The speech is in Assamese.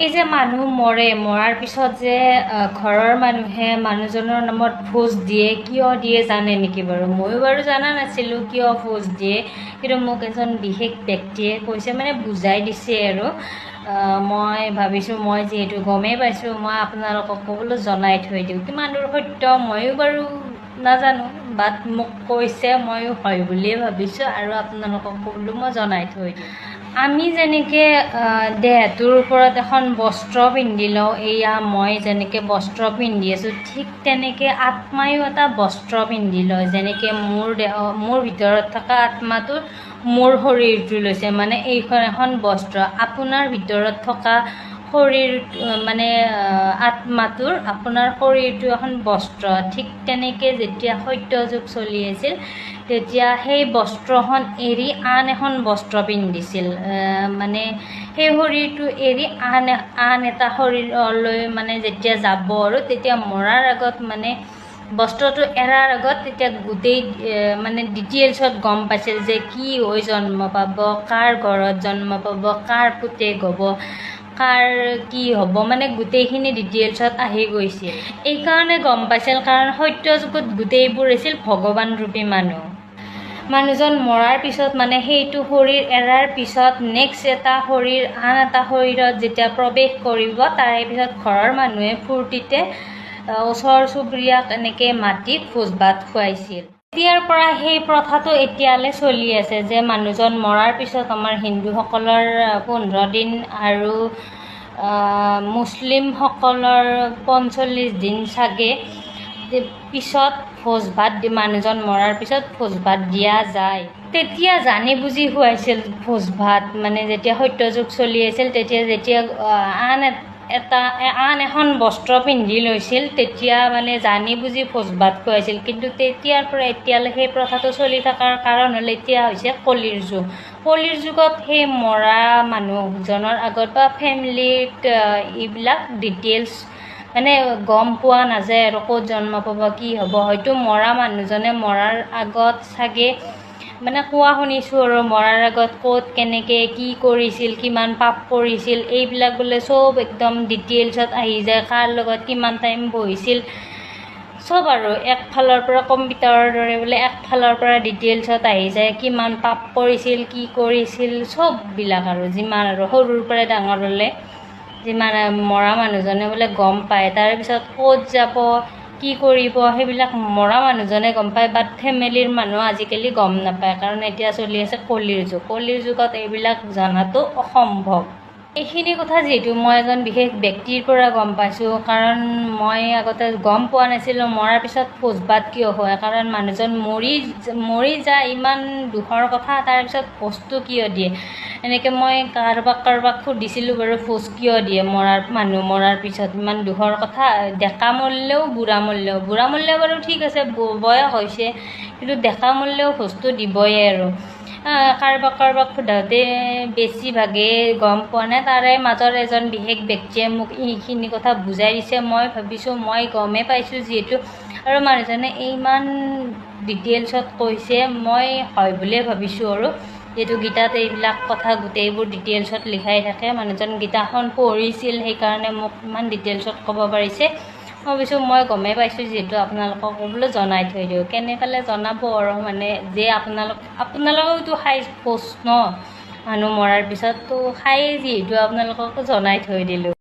এই যে মানুহ মৰে মৰাৰ পিছত যে ঘৰৰ মানুহে মানুহজনৰ নামত ভোজ দিয়ে কিয় দিয়ে জানে নেকি বাৰু? ময়ো বাৰু জনা নাছিলোঁ কিয় ভোজ দিয়ে কিন্তু মোক এজন বিশেষ ব্যক্তিয়ে কৈছে মানে বুজাই দিছে আৰু। মই ভাবিছোঁ মই যিহেতু গমেই পাইছোঁ মই আপোনালোকক বোলো জনাই থৈ দিওঁ। কিমান দূৰ সত্য ময়ো বাৰু নাজানো বাট মোক কৈছে ময়ো হয় বুলিয়ে ভাবিছোঁ আৰু আপোনালোকক বোলো মই জনাই থৈ দিওঁ। আমি যেনেকৈ দেহটোৰ ওপৰত এখন বস্ত্ৰ পিন্ধি লওঁ এয়া মই যেনেকৈ বস্ত্ৰ পিন্ধি আছোঁ ঠিক তেনেকৈ আত্মায়ো এটা বস্ত্ৰ পিন্ধি লয় যেনেকৈ মোৰ দেহ মোৰ ভিতৰত থকা আত্মাটো মোৰ শৰীৰটো লৈছে মানে এইখন এখন বস্ত্ৰ। আপোনাৰ ভিতৰত থকা শৰীৰ মানে আত্মাটোৰ আপোনাৰ শৰীৰটো এখন বস্ত্ৰ। ঠিক তেনেকৈ যেতিয়া সত্য যুগ চলি আছিল তেতিয়া সেই বস্ত্ৰখন এৰি আন এখন বস্ত্ৰ পিন্ধিছিল। মানে সেই শৰীৰটো এৰি আন আন এটা শৰীৰলৈ মানে যেতিয়া যাব আৰু তেতিয়া মৰাৰ আগত মানে বস্ত্ৰটো এৰাৰ আগত তেতিয়া গোটেই মানে ডিটেইলছত গম পাইছিল যে কি হৈ জন্ম পাব কাৰ ঘৰত জন্ম পাব কাৰ পুতেক হ'ব কাৰ কি হ'ব? মানে গোটেইখিনি ডিটেইলছত আহি গৈছিল এইকাৰণে গম পাইছিল কাৰণ সত্য যুগত গোটেইবোৰ আছিল ভগৱান ৰূপী মানুহ। মানুহজন মৰাৰ পিছত মানে সেইটো শৰীৰ এৰাৰ পিছত নেক্সট এটা শৰীৰ আন এটা শৰীৰত যেতিয়া প্ৰৱেশ কৰিব তাৰে পিছত ঘৰৰ মানুহে ফূৰ্তিতে ওচৰ চুবুৰীয়াক এনেকৈ মাতি ভোজ ভাত খুৱাইছিল। তেতিয়াৰ পৰা সেই প্ৰথাটো এতিয়ালৈ চলি আছে যে মানুহজন মৰাৰ পিছত আমাৰ হিন্দুসকলৰ পোন্ধৰ দিন আৰু মুছলিমসকলৰ পঞ্চল্লিছ দিন চাগে। পিছত ভোজ ভাত মানুহজন মৰাৰ পিছত ভোজ ভাত দিয়া যায়। তেতিয়া জানি বুজি খুৱাইছিল ভোজ ভাত মানে যেতিয়া সত্য যুগ চলি আছিল তেতিয়া যেতিয়া আন এটা আন এখন বস্ত্ৰ পিন্ধি লৈছিল তেতিয়া মানে জানি বুজি ভোজ ভাত খুৱাইছিল কিন্তু তেতিয়াৰ পৰা এতিয়ালৈ সেই প্ৰথাটো চলি থকাৰ কাৰণ হ'ল এতিয়া হৈছে কলিৰ যুগ। কলিৰ যুগত সেই মৰা মানুহজনৰ আগত বা ফেমিলিত এইবিলাক ডিটেইলছ মানে গম পোৱা নাযায় আৰু ক'ত জন্ম পাব কি হ'ব। হয়তো মৰা মানুহজনে মৰাৰ আগত চাগে মানে কোৱা শুনিছোঁ আৰু মৰাৰ আগত ক'ত কেনেকৈ কি কৰিছিল কিমান পাপ কৰিছিল এইবিলাক বোলে চব একদম ডিটেইলছত আহি যায় কাৰ লগত কিমান টাইম বহিছিল। চব আৰু একফালৰ পৰা কম্পিউটাৰৰ দৰে বোলে একফালৰ পৰা ডিটেইলছত আহি যায় কিমান পাপ কৰিছিল কি কৰিছিল চববিলাক আৰু যিমান আৰু সৰুৰ পৰা ডাঙৰলৈ যিমান আহ, মৰা মানুহজনে বোলে গম পায় তাৰপিছত ক'ত যাব কি কৰিব সেইবিলাক মৰা মানুহজনে গম পায় বাট ফেমিলিৰ মানুহ আজিকালি গম নাপায়। কাৰণ এতিয়া চলি আছে কলিৰ যুগ। কলিৰ যুগত এইবিলাক জনাটো অসম্ভৱ। এইখিনি কথা যিহেতু মই এজন বিশেষ ব্যক্তিৰ পৰা গম পাইছোঁ কাৰণ মই আগতে গম পোৱা নাছিলোঁ মৰাৰ পিছত ভাত কিয় হয় কাৰণ মানুহজন মৰি মৰি যায় ইমান দুখৰ কথা তাৰপিছত ভোজটো কিয় দিয়ে? এনেকৈ মই কাৰোবাক কাৰোবাক সুধিছিলোঁ বাৰু ভোজ কিয় দিয়ে মৰাৰ মানুহ মৰাৰ পিছত ইমান দুখৰ কথা ডেকা মৰিলেও বুঢ়া মৰিলেও বুঢ়া মৰিলেও বাৰু ঠিক আছে বয়স হৈছে কিন্তু ডেকা মৰিলেও ভোজটো দিবই আৰু। কাৰোবাক কাৰোবাক সোধাওঁতে বেছিভাগে গম পোৱা নাই। তাৰে মাজৰ এজন বিশেষ ব্যক্তিয়ে মোক এইখিনি কথা বুজাই দিছে। মই ভাবিছোঁ মই গমেই পাইছোঁ যিহেতু। আৰু মানুহজনে ইমান ডিটেইলছত কৈছে মই হয় বুলিয়ে ভাবিছোঁ আৰু। যিহেতু গীতাত এইবিলাক কথা গোটেইবোৰ ডিটেইলছত লিখাই থাকে। মানুহজন গীতাখন পঢ়িছিল সেইকাৰণে মোক ইমান ডিটেইলছত ক'ব পাৰিছে। ভাবিছোঁ মই গমেই পাইছোঁ যিহেতু আপোনালোকক বোলো জনাই থৈ দিওঁ। কেনে পালে জনাব আৰু মানে যে আপোনালোক আপোনালোকেওতো খাই পোষ্ট ন? মানুহ মৰাৰ পিছততো খায়েই যিহেতু আপোনালোককো জনাই থৈ দিলোঁ।